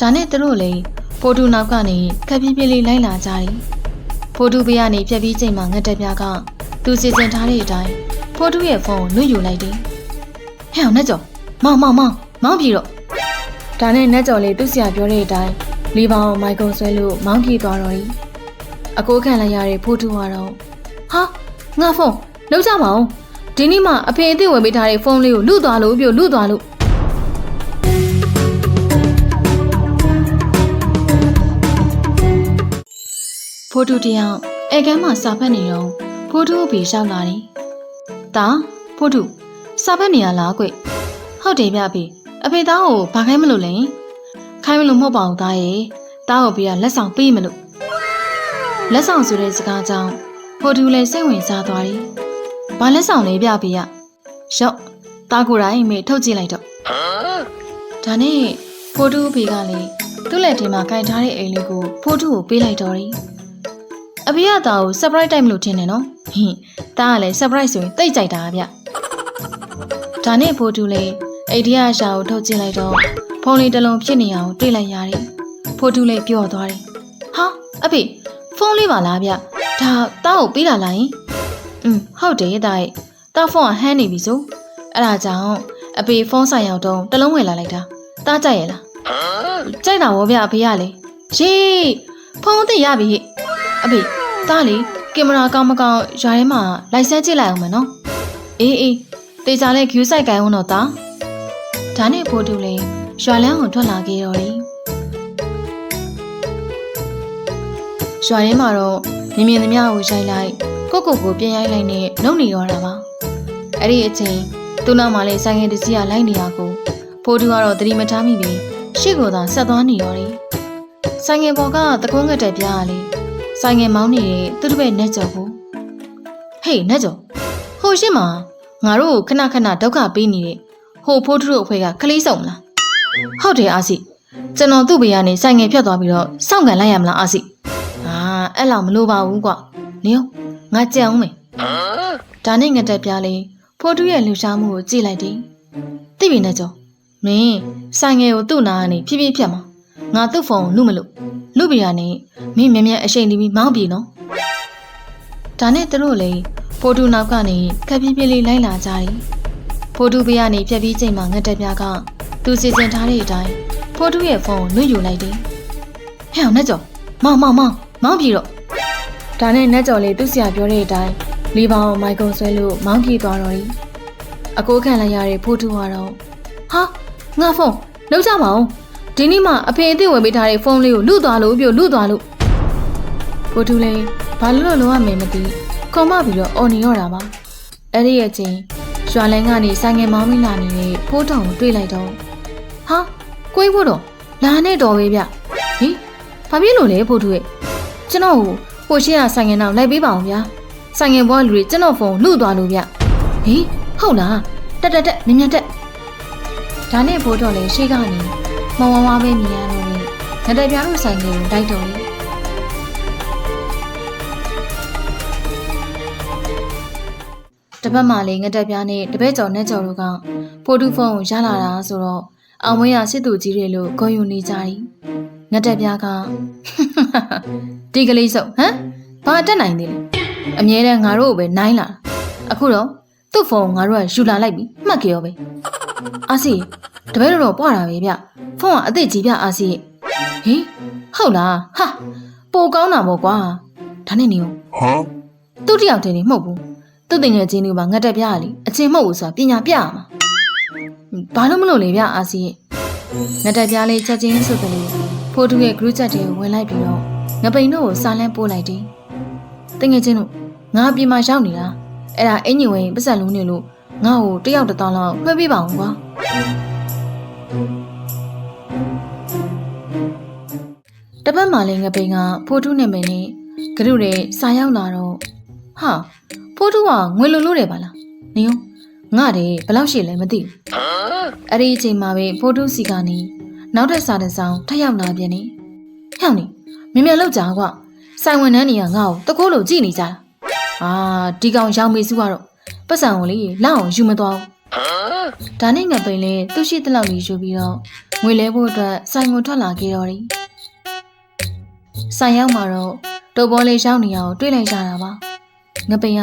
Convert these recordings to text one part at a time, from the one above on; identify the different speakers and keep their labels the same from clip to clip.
Speaker 1: ဒါနဲ့သူတို့လည်းဖိုတူနောက်ကနေခက်ပြင်းပြင်းလေးလိုက်လာကြတယ်ဖိုတူဘေးကနေပြက်ပြီးချိန်မှာငတ်တက်ပြားကသူစီစဉ်ထားတဲ့အတိုင်းဖိုတူရဲ့ဖုန်းကိုနှွှယူလိုက်တယ်ဟဲ့အောင်နဲ့ကြော်မောင်မောင်မောင်မောင်ပြေတော့ဒါနဲ့နဲ့ကြော်လေးသူ့ဆရာပြောတဲ့အတိုင်းလီပေါင်းမိုက်ကုံဆွဲလို့မောင်းပြေသွားတော့တယ်အကိုခံလိုက်ရတဲ့ဖိုတူကတော့ဟာငါဖုန်းလောက်ကြပါဦးဒီနေ့မှအဖေအစ်စ်ဝင်ပေးထားတဲ့ဖုန်းလေးကိုလူသွားလို့ပြို့လူသွားလို့ ဖိုးတူတယောက်အဲကမ်းမှာစာဖတ်နေတော့ဖိုးတူအဖေရှောက်လာတယ်။ဒါဖိုးတူစာဖတ်နေရလားကွ။ဟုတ်တယ်ဗျအဖေအဖေသားကိုဘာခိုင်းမလို့လဲ။ခိုင်းမလို့မဟုတ်ပါဘူးသားရဲ့။သားကိုဖေကလက်ဆောင်ပေးမလို့။လက်ဆောင်ဆိုတဲ့စကားကြောင့်ဖိုးတူလည်းစိတ်ဝင်စားသွားတယ်။ဘာလက်ဆောင်လဲဗျဖေက။ရော့သားကိုယ်တိုင်မေထုတ်ကြည့်လိုက်တော့။ဒါနဲ့ဖိုးတူအဖေကလည်းသူ့လက်ထဲမှာကင်ထားတဲ့အိမ်လေးကိုဖိုးတူကိုပေးလိုက်တော့တယ်။ အဖေကတာကို surprise တိုက်မလို့ထင်တယ်နော်ဟင်းတားကလည်း surprise ဆိုရင်တိတ်ကြိုက်တာဗျဒါနဲ့ဖိုးတူလေးအိဒီယာရှာကိုထုတ်ကြည့်လိုက်တော့ဖုန်းလေးတစ်လုံးဖြစ်နေအောင်တွေ့လိုက်ရတယ်ဖိုးတူလေးပျော့သွားတယ်ဟာအဖေဖုန်းလေးပါလားဗျဒါတားကိုပေးလာလိုက်ရင်อืมဟုတ်တယ်တားရဲ့တားဖုန်းကဟန်းနေပြီဆိုအဲ့ဒါကြောင့်အဖေဖုန်းဆိုင်ရောက်တော့တစ်လုံးဝယ်လာလိုက်တာတားကြိုက်ရလားကြိုက်တာဗောဗျအဖေကလေရေးဖုန်းအစ်စ်ရပြီဟိအဖေ တားလေကင်မရာကောင်းမကောင်းရွာထဲမှာလိုက်ဆက်ကြည့်လိုက်အောင်မယ်နော်အေးအေးတေချာလဲ view site ကိုင်းအောင်တော့တာဒါနဲ့ဖိုးတူလေရွာလန်းကိုထွက်လာခဲ့တော့တယ်ရွာထဲမှာတော့မြင်မြင်သမျှကိုရိုက်လိုက်ကိုကိုကိုပြန်ရိုက်လိုက်နဲ့လုံနေတော့တာပါအဲ့ဒီအချိန်သူ့နောက်မှာလေဆိုင်ငယ်တစ်စီးကလိုက်နေတာကိုဖိုးတူကတော့သတိမထားမိပဲရှေ့ကိုသာဆက်သွားနေတော့တယ်ဆိုင်ငယ်ပေါ်ကတကုန်းငတ်တဲ့ပြားကလေ ဆိုင်ငယ်မောင်းနေတဲ့သူ့တပည့်နဲ့ကြော်ကိုဟေးနဲ့ကြော်ဟိုရှင်းမှာငါတို့ကိုခဏခဏဒုက္ခပေးနေတဲ့ဟိုဖိုးထူတို့အဖွဲကခလေးစုံမလားဟုတ်တယ်အာစီကျွန်တော်သူ့ဘေးကနေဆိုင်ငယ်ဖြတ်သွားပြီးတော့စောင့်ကန်လိုက်ရမလားအာစီအာအဲ့လောက်မလိုပါဘူးကွာနေအောင်ငါကြံအောင်မယ်ဒါနဲ့ငတက်ပြားလေးဖိုးထူရဲ့လှူရှားမှုကိုကြည့်လိုက်တယ်သိပြီနဲ့ကြော်မင်းဆိုင်ငယ်ကိုသူ့နာကနေဖြည်းဖြည်းဖြတ်မှာ ငါသူ့ဖုန်းကိုနှုတ်မလို့လူပီယာနဲ့မင်းမြဲမြဲအရှိန်တီးပြီးမောင်းပြေနော်ဒါနဲ့သူတို့လည်းဖိုတူနောက်ကနေခက်ပြင်းပြင်းလေးလိုက်လာကြတယ်ဖိုတူဘေးကနေပြက်ပြီးချိန်မှာငတ်တက်ပြားကသူစီစဉ်ထားတဲ့အတိုင်းဖိုတူရဲ့ဖုန်းကိုနှွှယူလိုက်တယ်ဟဲ့အောင်နဲ့ကြော်မောင်မောင်မောင်မောင်းပြေတော့ဒါနဲ့နဲ့ကြော်လေးသူ့ဆရာပြောတဲ့အတိုင်းလီပေါင်းမိုက်ကုံဆွဲလို့မောင်းပြေသွားတော့တယ်အကိုခံလိုက်ရတဲ့ဖိုတူကတော့ဟာငါဖုန်းလောက်ကြပါဦး ဒီနေ့မှအဖေအစ်စ်ဝင်ပေးထားတဲ့ဖုန်းလေးကိုလူသွားလို့ပြို့လူသွားလို့ဖိုတူလေးဘာလို့လို့လုံးဝမင်းမသိခုံမပြီးတော့အော်နေတော့တာပါအဲ့ဒီရဲ့ချင်းရွာလန်းကနေဆိုင်ငယ်မောင်းမိလာနေတဲ့ဖိုးတောင်ကိုတွေ့လိုက်တော့ဟာကိုကြီးဖို့တော့လာနဲ့တော်ပဲဗျဟင်ဘာဖြစ်လို့လဲဖိုတူရဲ့ကျွန်တော်ကိုဟိုရှိရဆိုင်ငယ်နောက်လိုက်ပေးပါအောင်ဗျာဆိုင်ငယ်ဘောကလူတွေကျွန်တော်ဖုန်းလူသွားလို့ဗျဟင်ဟုတ်လားတက်တက်တက်မြင်မြင်တက်ဒါနဲ့ဖိုးတော်လည်းရှေ့ကနေ မဝဝပဲမြင်ရတော့လေငတဲ့ပြားတို့ဆိုင်ကလေးကိုတိုက်တော်လေတပတ်မှလေငတဲ့ပြားနဲ့တပည့်ကျော်နဲ့ကျော်တို့ကဖိုတူဖုန်းကိုရလာတာဆိုတော့အောင်မွေးရစစ်သူကြီးတွေလို့ဂုံယူနေကြတယ်ငတဲ့ပြားကဒီကလေးစုံဟမ်ဘာတက်နိုင်သေးလဲအမြဲတမ်းငါတို့ကိုပဲနိုင်လာအခုတော့သူ့ဖုန်းကိုငါတို့ကယူလာလိုက်ပြီမှတ်ကြရောပဲ အာစီတပည့်တော်တော့ပွားတာပဲဗျဖုန်းကအစ်စ်ကြီးပြအာစီဟေးဟုတ်လားဟာပိုကောင်းတာပေါ့ကွာဒါနဲ့နေဦး
Speaker 2: Huh?
Speaker 1: သူ့တယောက်တည်းနေမဟုတ်ဘူးသူ့တင်ငယ်ချင်းတွေမှာငတ်တက်ပြရလေအချင်းမဟုတ်ဘူးဆိုတာပညာပြရမှာဘာလို့မလို့လဲဗျအာစီရဲ့ငတ်တက်ပြလေးချက်ချင်းဆိုတယ်လို့ဖိုးတူရဲ့ group chat တွေကိုဝင်လိုက်ပြီးတော့ငပိန်တို့ကိုစာလန်းပို့လိုက်တယ်တင်ငယ်ချင်းတို့ငါအပြင်မှာရောက်နေတာအဲ့ဒါအင်ကြီးဝင်ပတ်စံလုံးနေလို့ ငါ့ကိုတယောက်တစ်တောင်းလောက်ခွဲပေးပါအောင်ကွာတပတ်မှလည်းငပိန်ကဖိုးတူနဲ့မင်းနဲ့ဂရုတွေစာရောက်လာတော့ဟာဖိုးတူကငွေလိုလို့တယ်ပါလားနေုံငါတည်းဘယ်လောက်ရှိလဲမသိဘူးအဲ့ဒီအချိန်မှာပဲဖိုးတူစီကနေနောက်ထပ်စာတစ်စောင်ထပ်ရောက်လာပြန်နေဟဲ့နေမြင်မြန်လောက်ကြာကွာဆိုင်ဝင်နှန်းနေကငါ့ကိုတကိုးလိုကြည့်နေကြတာအာဒီကောင်ရောင်မေစုကတော့ ပတ်စံကိုလေလောက်အောင်ယူမသွားဘူးဒါနဲ့ငါပိန်လဲသူ့ရှိတဲ့လောက်လေးယူပြီးတော့ငွေလဲဖို့အတွက်ဆိုင်ကိုထွက်လာခဲ့တော်သည်ဆိုင်ရောက်မှာတော့တုပ်ပေါ်လေးရောက်နေရအောင်တွေ့လိုက်ကြတာပါငပိန်က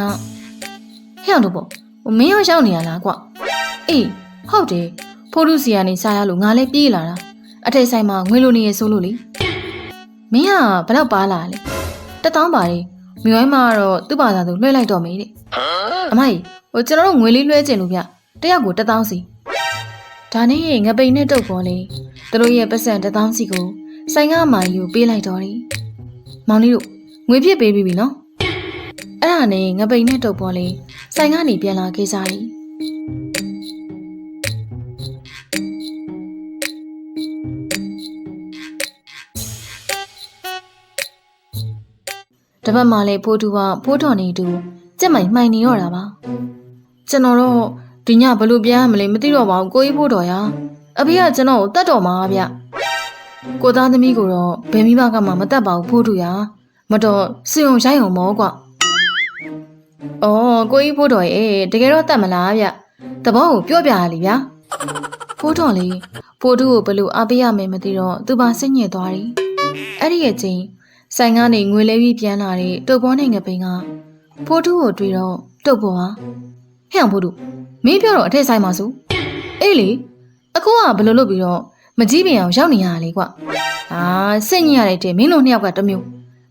Speaker 1: ဟဲ့အောင်တော့ပေါ့မင်းရောရောက်နေရလားကွအေးဟုတ်တယ်ဖိုးထုစီကနေစားရလို့ငါလည်းပြေးလာတာအထက်ဆိုင်မှာငွေလိုနေရဆိုလို့လေမင်းကဘယ်တော့ပါလာလဲတက်တောင်းပါလေ မြို့ဝိုင်းမှာကတော့သူ့ဘာသာသူလွှဲလိုက်တော့မေးတဲ့အမကြီးဟိုကျွန်တော်တို့ငွေလေးလွှဲကျင်လို့ဗျတယောက်ကိုတက်တောင်းစီဒါနဲ့ငပိန်နဲ့တုပ်ပေါ်လေးသူတို့ရဲ့ပတ်စံတက်တောင်းစီကိုဆိုင်ကမာယူပေးလိုက်တော့တယ်မောင်လေးတို့ငွေဖြစ်ပေးပြီးပြီနော်အဲ့ဒါနဲ့ငပိန်နဲ့တုပ်ပေါ်လေးဆိုင်ကနေပြန်လာခဲ့ကြတယ် တပတ်မှလည်းဖိုးတူကဖိုးတော်နေတူကြက်မိုင်မှိုင်နေရောတာပါကျွန်တော်တော့ဒီညဘယ်လို့ပြန်ရမလဲမသိတော့ပါဘူးကိုကြီးဖိုးတော်ရအဖေကကျွန်တော်ကိုတတ်တော်မှာဗျကိုသားသမီးကိုတော့ဘယ်မိဘကမှမတတ်ပါဘူးဖိုးတူရမတော်စင်ုံရိုက်အောင်မောကွအော်ကိုကြီးဖိုးတော်ရဲ့တကယ်တော့တတ်မလားဗျတဘောကိုပြောပြရလေဗျာဖိုးတော်လေးဖိုးတူကိုဘယ်လို့အားပေးရမယ်မသိတော့သူပါစိတ်ညစ်သွားတယ်အဲ့ဒီရဲ့ချင်း ဆိုင်ကနေငွေလဲပြီးပြန်လာတဲ့တုပ်ပေါ်နဲ့ငပိန်ကဖိုးတူကိုတွေ့တော့တုပ်ပေါ်ဟာဟဲ့အောင်ဖိုးတူမင်းပြောတော့အထက်ဆိုင်မှာစုအေးလေအခုကဘယ်လိုလုပ်ပြီးတော့မကြီးပင်အောင်ရောက်နေရတာလေကွာအာစိတ်ညစ်ရတဲ့တဲ့မင်းတို့နှစ်ယောက်ကတစ်မျိုး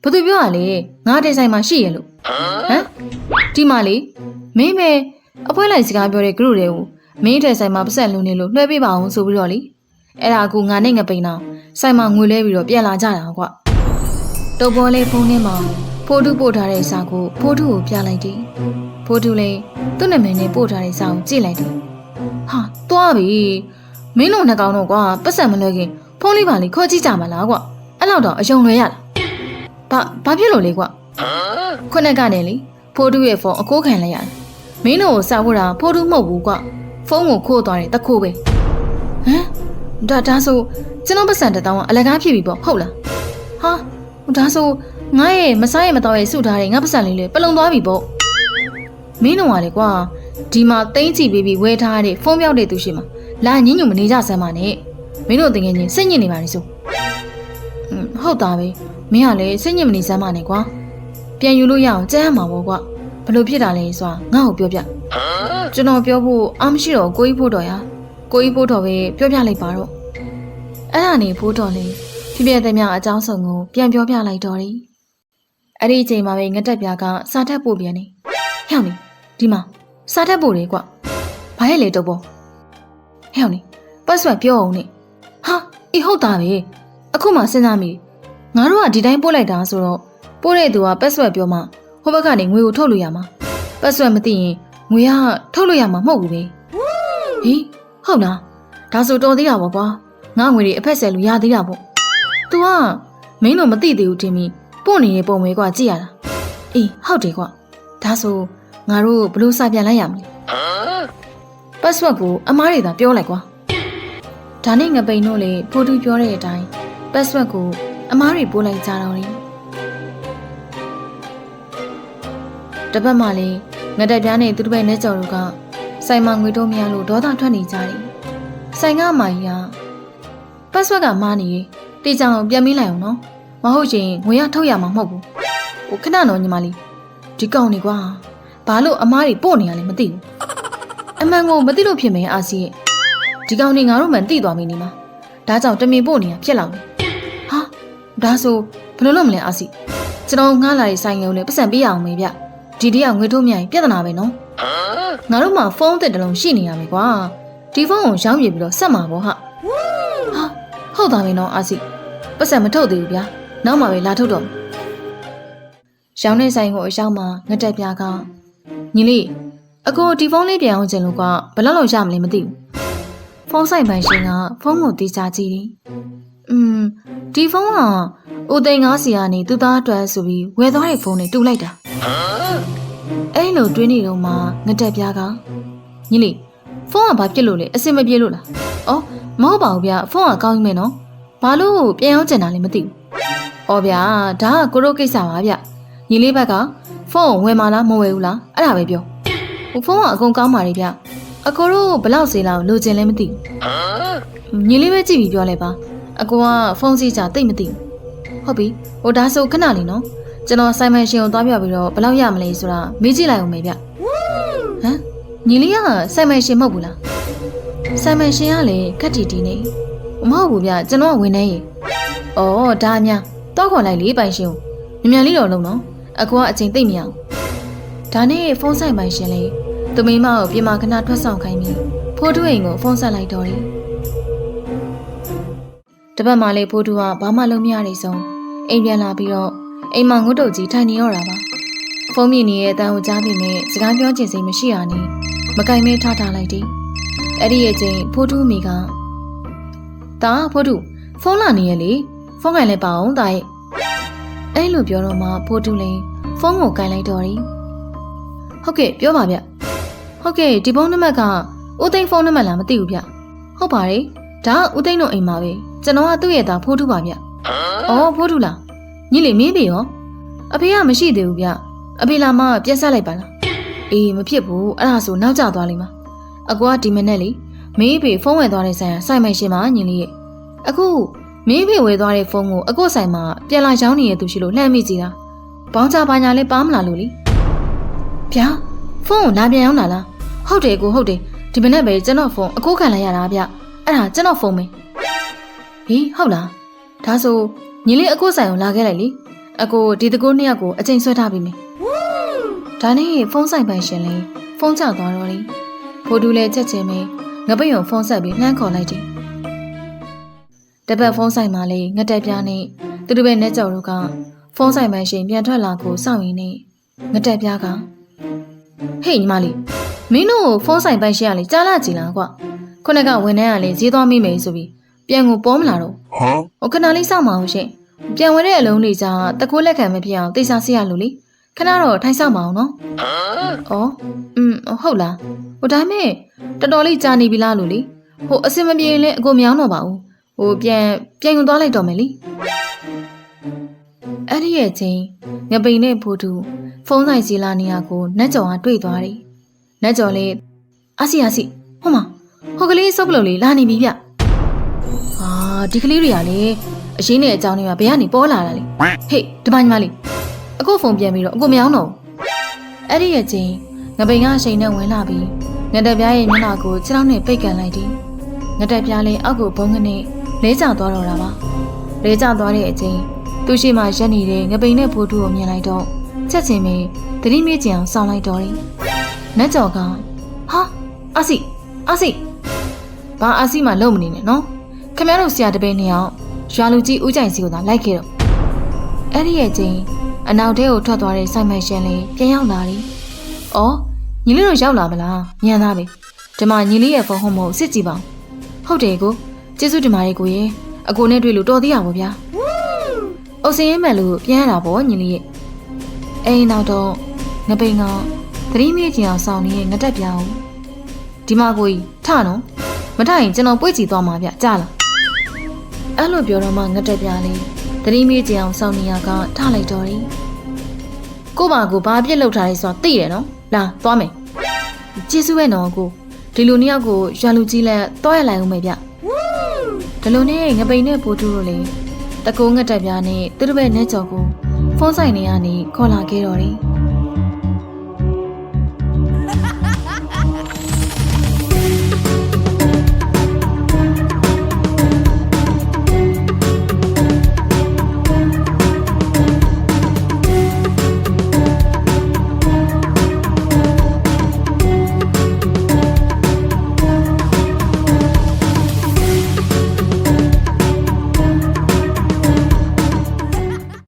Speaker 1: ဘာသူပြောရလဲငါတဲ့ဆိုင်မှာရှိရလို့ဟမ်ဒီမှာလေမင်းပဲအဖွဲလိုက်စကားပြောတဲ့ group တွေကိုမင်းတဲ့ဆိုင်မှာပတ်ဆက်လုံနေလို့လွှဲပေးပါအောင်ဆိုပြီးတော့လေအဲ့ဒါအခုငါနဲ့ငပိန်တော့ဆိုင်မှာငွေလဲပြီးတော့ပြန်လာကြတာကွာ တုပ်ပေါ်လေးဖုန်းထဲမှာဖိုးထုပို့ထားတဲ့စာကိုဖိုးထုကိုပြလိုက်တယ်။ဖိုးထုလည်းသူ့နာမည်နဲ့ပို့ထားတဲ့စာကိုကြည့်လိုက်တယ်။ဟာသွားပြီ။မင်းတို့နှစ်ကောင်တော့ကွာပတ်စံမလွှဲခင်ဖုန်းလေးပါလေးခေါ်ကြည့်ကြမှာလားကွာ။အဲ့လောက်တော့အယုံလွယ်ရလား။ဘာဘာဖြစ်လို့လဲကွာ။ခုနက်ကနေလေဖိုးထုရဲ့ဖုန်းအကိုးခံလိုက်ရတယ်။မင်းတို့ကိုစာဖို့တာဖိုးထုမဟုတ်ဘူးကွာ။ဖုန်းကိုခိုးသွားတယ်တခိုးပဲ။ဟမ်ဒါဒါဆိုကျွန်တော်ပတ်စံတစ်တောင်းကအလကားဖြစ်ပြီပေါ့ဟုတ်လား။ဟာ ဒါဆိုငါရဲ့မစားရဲ့မတော့ရဲ့စုထားတဲ့ငါပတ်စံလေးလေပလုံသွားပြီပေါ့မင်းတို့ကလေကွာဒီမှာတိမ့်ချီပေးပြီးဝဲထားတဲ့ဖုန်းပြောက်တဲ့သူရှိမှာလာညင်းညူမနေကြစမ်းပါနဲ့မင်းတို့တကယ်ချင်းစိတ်ညစ်နေပါလေဆိုอืมဟုတ်တာပဲမင်းကလည်းစိတ်ညစ်မနေစမ်းပါနဲ့ကွာပြန်ယူလို့ရအောင်ကြမ်းရမှာပေါ့ကွာဘလို့ဖြစ်တာလဲဆိုတာငါ့ကိုပြောပြကျွန်တော်ပြောဖို့အားမရှိတော့ကိုကြီးဖို့တော်ရကိုကြီးဖို့တော်ပဲပြောပြလိုက်ပါတော့အဲ့ဒါနေဖို့တော်လေး ဖြစ်ပြတဲ့မြအကြောင်းစုံကိုပြန်ပြောပြလိုက်တော့တယ်။အဲ့ဒီအချိန်မှာပဲငတက်ပြားကစားထက်ပို့ပြန်နေ။ဟဲ့အောင်နီဒီမှာစားထက်ပို့တယ်ကွ။ဘာရဲ့လဲတော့ပေါ့။ဟဲ့အောင်နီပတ်စဝတ်ပြောအောင်နေ။ဟာအေးဟုတ်တာပဲ။အခုမှစဉ်းစားမိ။ငါတို့ကဒီတိုင်းပို့လိုက်တာဆိုတော့ပို့တဲ့သူကပတ်စဝတ်ပြောမှဟိုဘက်ကနေငွေကိုထုတ်လို့ရမှာ။ပတ်စဝတ်မသိရင်ငွေကထုတ်လို့ရမှာမဟုတ်ဘူးပဲ။ဟေးဟုတ်လား။ဒါဆိုတော်သေးတာပေါ့ကွာ။ငါငွေတွေအဖက်ဆယ်လို့ရသေးတာပေါ့။ तू ကမင်းတို့မသိသေးဘူးတင်ပြီးပို့နေတဲ့ပုံပဲကွာကြည့်ရတာအေးဟုတ်တယ်ကွာဒါဆိုငါတို့ဘလို့စာပြန်လိုက်ရမလဲပတ်စဝတ်ကိုအမားတွေသာပြောလိုက်ကွာဒါနဲ့ငပိန်တို့လေဖိုးတူပြောတဲ့အတိုင်းပတ်စဝတ်ကိုအမားတွေပို့လိုက်ကြတော့တယ်တပတ်မှလေငတက်ပြားနဲ့သူတို့ပဲနဲ့ကြော်တို့ကဆိုင်မငွေတော့မရလို့ဒေါသထွက်နေကြတယ်ဆိုင်ကမာကြီးကပတ်စဝတ်ကမားနေရေ တေချောင်ပြန်မင်းလိုက်အောင်နော်မဟုတ်ရင်ငွေရထုတ်ရမှာမဟုတ်ဘူးဟိုခဏတော့ညီမလေးဒီကောင်နေကွာဘာလို့အမားတွေပို့နေရလဲမသိဘူးအမှန်ကိုမသိလို့ဖြစ်မယ်အာစီရဲ့ဒီကောင်နေငါတို့မှန်သိသွားပြီနေမှာဒါကြောင့်တမင်ပို့နေတာဖြစ်လောက်တယ်ဟာဒါဆိုဘယ်လိုလုပ်မလဲအာစီကျွန်တော်ငှားလာတဲ့ဆိုင်ငယ်ကိုလည်းပတ်စံပေးရအောင်မေးဗျဒီတည်းကငွေထုတ်မြိုင်ပြဿနာပဲနော်ငါတို့မှဖုန်းတစ်တလုံးရှိနေရမယ်ကွာဒီဖုန်းကိုရောင်းပြပြီးတော့ဆက်မှာပေါ့ဟာဟာဟုတ်တာပဲနော်အာစီ ပတ်စံမထုတ်သေးဘူးဗျာနောက်မှပဲလာထုတ်တော့မယ်ရောင်းတဲ့ဆိုင်ကိုအရောက်မှာငတက်ပြားကညီလေးအကိုဒီဖုန်းလေးပြန်အောင်ကျင်လို့ကဘယ်လောက်လောက်ရမလဲမသိဘူးဖုန်းဆိုင်ပိုင်ရှင်ကဖုန်းကိုတီးချကြည့်တယ်อืมဒီဖုန်းကဦးသိန်းငါးစီကနေသူ့သားအတွက်ဆိုပြီးဝယ်သွားတဲ့ဖုန်းနဲ့တူလိုက်တာအဲ့လိုတွင်းနေတော့မှငတက်ပြားကညီလေးဖုန်းကဘာဖြစ်လို့လဲအဆင်မပြေလို့လားအော်မဟုတ်ပါဘူးဗျဖုန်းကကောင်းကြီးမယ်နော် ဘာလို့ပြန်အောင်ကျင်တာလဲမသိဘူး။အော်ဗျာဒါကကိုတို့ကိစ္စပါဗျ။ညီလေးဘက်ကဖုန်းဝယ်မလားမဝယ်ဘူးလားအဲ့ဒါပဲပြော။ဟိုဖုန်းကအကုန်ကောင်းပါလေဗျ။အကိုတို့ဘလောက်စေလောက်လိုချင်လဲမသိဘူးညီလေးပဲကြည့်ပြီးပြောလိုက်ပါအကိုကဖုန်းစီးကြတိတ်မသိဘူးဟုတ်ပြီဟိုဒါဆိုခဏလေးနော်ကျွန်တော်ဆိုင်မန်ရှင်ကိုသွားပြပြီးတော့ဘယ်လောက်ရမလဲဆိုတာမေးကြည့်လိုက်အောင်မေဗျဟမ်ညီလေးကဆိုင်မန်ရှင်မဟုတ်ဘူးလားဆိုင်မန်ရှင်ကလည်းခက်တီတီနေ မဟုတ်ဘူးဗျကျွန်တော်ကဝင်နေရေဩဒါအများတော့ခေါ်လိုက်လေပိုင်ရှင်ကိုမြန်မြန်လေးတော့လုံးနော်အကိုကအချိန်သိမ့်မရအောင်ဒါနဲ့ဖုန်းဆိုင်ပိုင်ရှင်လေသူမိမကိုပြင်မာခဏထွက်ဆောင်ခိုင်းပြီးဖိုးတူအိမ်ကိုဖုန်းဆက်လိုက်တော့တယ်တပတ်မှလေဖိုးတူကဘာမှလုပ်မရနေဆုံးအိမ်ပြန်လာပြီးတော့အိမ်မှာငုတ်တုတ်ကြီးထိုင်နေရတာပါဖုန်းမြင်နေရဲ့အတန်းကိုကြားပြီးနဲ့စကားပြောချင်စိတ်မရှိရနဲ့မကင်မဲထားထားလိုက်တယ်အဲ့ဒီရဲ့ချိန်ဖိုးတူမိက တာဖိုးတူဖုန်းလာနေရဲ့လေဖုန်းကင်လဲပါအောင်တာရဲ့အဲ့လိုပြောတော့မှဖိုးတူလည်းဖုန်းကိုကင်လိုက်တော့တယ်ဟုတ်ကဲ့ပြောပါဗျဟုတ်ကဲ့ဒီဖုန်းနံပါတ်ကဦးသိန်းဖုန်းနံပါတ်လားမသိဘူးဗျဟုတ်ပါတယ်ဒါကဦးသိန်းတို့အိမ်မှာပဲကျွန်တော်ကသူ့ရဲ့သားဖိုးတူပါဗျအော်ဖိုးတူလားညီလေးမင်းပြီရောအဖေကမရှိသေးဘူးဗျအဖေလာမပြက်ဆက်လိုက်ပါလားအေးမဖြစ်ဘူးအဲ့ဒါဆိုနောက်ကျသွားလိမ့်မှာအကွာဒီမနဲ့လေ မင်းအဖေဖုန်းဝယ်သွားတဲ့ဆိုင်ကဆိုင်မိုင်ရှင်ပါညီလေးရဲ့အခုမင်းအဖေဝယ်သွားတဲ့ဖုန်းကိုအကုတ်ဆိုင်မှာပြန်လာရောင်းနေတဲ့သူရှိလို့လှမ်းမိကြည့်တာဘောင်းချပါညာလဲပါမလာလို့လေဗျာဖုန်းကိုလာပြန်ရောက်လာလားဟုတ်တယ်ကိုဟုတ်တယ်ဒီမနဲ့ပဲကျွန်တော်ဖုန်းအကုတ်ခံလိုက်ရတာဗျအဲ့ဒါကျွန်တော်ဖုန်းပဲဟေးဟုတ်လားဒါဆိုညီလေးအကုတ်ဆိုင်ကိုလာခဲ့လိုက်လေအကိုဒီတကူနှစ်ယောက်ကိုအချိန်ဆွဲထားပြီးမယ်ဒါနဲ့ဖုန်းဆိုင်ပိုင်ရှင်လေးဖုန်းချသွားတော့လေဖိုးတူလည်းချက်ချင်းပဲင ပိယုံဖုန်းဆက်ပြီးနှမ်းခေါ်လိုက်တယ်တပတ်ဖုန်းဆိုင်မှာလေငတက်ပြားနဲ့သူတို့ပဲနဲ့ကြော်တို့ကဖုန်းဆိုင်ပိုင်ရှင်ပြန်ထွက်လာကိုစောင့်ရင်းနဲ့ငတက်ပြားကဟေးညီမလေးမင်းတို့ဖုန်းဆိုင်ပိုင်ရှင်ကလေကြားလာကြည်လားကွာခုနကဝန်ထမ်းကလေဈေးသွားမိမယ်ဆိုပြီးပြန်ကိုပေါ်မလာတော့
Speaker 2: Huh?
Speaker 1: ဟိုခဏလေးစောင့်ပါအောင်ရှင်ပြန်ဝင်တဲ့အလုံးတွေကြာတကူလက်ခံမဖြစ်အောင်တိတ်ဆာစီရလို့လေ ခဏတော့ထိုင်ဆောင်ပါအောင်နော်ဩอืมဟုတ်လားဟိုဒါမဲ့တော်တော်လေးကြာနေပြီလားလို့လေဟိုအစင်မပြေရင်လည်းအကိုမရောတော့ပါဘူးဟိုပြန်ပြန်ယူသွားလိုက်တော့မယ်လေအဲ့ဒီရဲ့ချင်းငပိန်နဲ့ဖိုးသူဖုန်းဆိုင်စီလာနေရကိုနတ်ကြော်ကတွေ့သွားတယ်နတ်ကြော်လေးအစီအစီဟိုမှာဟိုကလေးစုပ်ပလို့လေးလာနေပြီဗျဟာဒီကလေးတွေကလည်းအရင်းနဲ့အကြောင်းတွေကဘယ်ကနေပေါ်လာတာလဲဟေးဒီမညီမလေး အခုဖုန်းပြန်ပြီးတော့အခုမအောင်တော့ဘူးအဲ့ဒီရဲ့ချင်းငပိန်ကအချိန်နဲ့ဝင်လာပြီးငတက်ပြားရဲ့မျက်နှာကိုခြေထောက်နဲ့ပိတ်ကန်လိုက်တယ်ငတက်ပြားလည်းအောက်ကိုဘုံကနေလဲကျသွားတော့တာပါလဲကျသွားတဲ့အချိန်သူရှိမှရက်နေတဲ့ငပိန်နဲ့ဖိုးတူကိုမြင်လိုက်တော့ချက်ချင်းပဲသတိမေ့ကြအောင်စောင်းလိုက်တော့တယ်နတ်ကြော်ကဟာအစီအစီဘာအစီမှလုံမနေနဲ့နော်ခမရတို့ဆရာတပည့်နှစ်ယောက်ရွာလူကြီးဦးကြိုင်စီကိုသာလိုက်ခဲ့တော့အဲ့ဒီရဲ့ချင်း အနောက်ထဲကိုထွက်သွားတဲ့ဆိုင်မရှင်လေးပြန်ရောက်လာတယ်။အော်ညီလေးတို့ရောက်လာမလားညံသားပဲဒီမှာညီလေးရဲ့ဖုန်းဟုံးမို့စစ်ကြည့်ပါဦးဟုတ်တယ်ကိုကျေးဇူးတင်ပါတယ်ကိုရေအကိုနဲ့တွေ့လို့တော်သေးရပါဗျာ။အိုစင်းရဲမဲ့လို့ပြန်ရတာပေါ့ညီလေးရဲ့အဲ့ဒီနောက်တော့ငပိန်ကသတိမေ့ကြအောင်စောင်းနေတဲ့ငတက်ပြောင်းဒီမှာကိုကြီးထနော်မထရင်ကျွန်တော်ပွေ့ကြည့်သွားမှာဗျကြားလားအဲ့လိုပြောတော့မှငတ်တက်ပြားလေး သတိမေးကြအောင်စောင့်နေရကထလိုက်တော့တယ်ကိုပါကိုဘာပြစ်လောက်ထားလဲဆိုတာသိတယ်နော်လာသွားမယ်ကျေးဇူးပဲနော်ကိုဒီလူနှစ်ယောက်ကိုရွာလူကြီးလက်တွားရလိုက်အောင်မယ်ဗျဒီလိုနဲ့ငပိန်နဲ့ပိုးတူတို့လေတကုန်းငတ်တက်ပြားနဲ့သူတို့ပဲနဲ့ကြော်ကိုဖုန်းဆိုင်နေရနေခေါ်လာခဲ့တော့တယ်